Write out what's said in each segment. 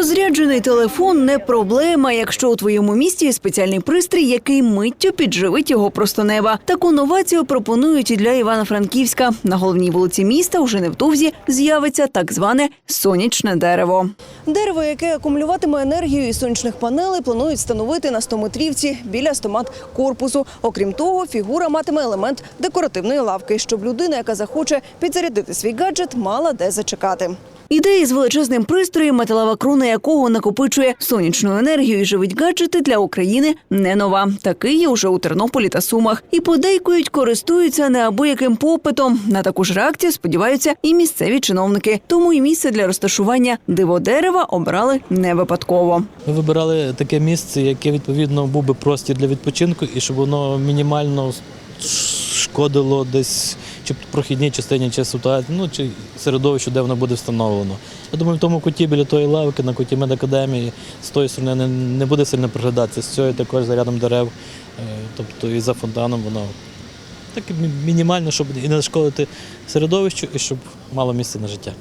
Розряджений телефон не проблема, якщо у твоєму місті є спеціальний пристрій, який миттю підживить його просто неба. Таку новацію пропонують і для Івано-Франківська. На головній вулиці міста уже невдовзі з'явиться так зване сонячне дерево. Дерево, яке акумулюватиме енергію із сонячних панелей, планують встановити на 100-метрівці біля стомат корпусу. Окрім того, фігура матиме елемент декоративної лавки, щоб людина, яка захоче підзарядити свій гаджет, мала де зачекати. Ідея з величезним пристроєм, металева крона якого накопичує сонячну енергію і живить гаджети для України не нова. Такий є уже у Тернополі та Сумах. І подейкують, користуються неабияким попитом. На таку ж реакцію сподіваються і місцеві чиновники. Тому і місце для розташування диводерева обрали не випадково. Ми вибирали таке місце, яке відповідно був би простір для відпочинку, і щоб воно мінімально шкодило десь чи прохідній частині, чи ситуації, ну чи середовищу, де воно буде встановлено. Я думаю, в тому куті біля тої лавки, на куті медакадемії, з тої сторони не, не буде сильно приглядатися. З цієї також за рядом дерев, е, тобто і за фонтаном воно так мінімально, щоб і не нашкодити середовищу, і щоб мало місця на життя.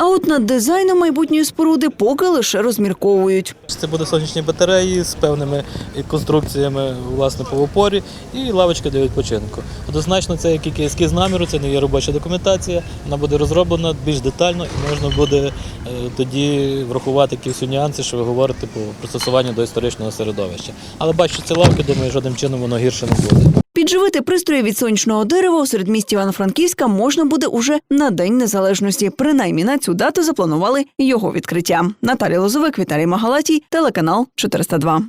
А от над дизайном майбутньої споруди поки лише розмірковують. Це буде сонячні батареї з певними конструкціями власне по опорі і лавочка для відпочинку. Однозначно, це як ескіз наміру, це не є робоча документація. Вона буде розроблена більш детально і можна буде е, тоді врахувати якісь нюанси, що ви говорите по пристосуванню до історичного середовища. Але бачу, ці лавки, думаю, жодним чином воно гірше не буде. Підживити пристрої від сонячного дерева у середмісті Івано-Франківська можна буде уже на День Незалежності. Принаймні на цю дату запланували його відкриття. Наталі Лозовик, Віталій Магалатій, телеканал 402.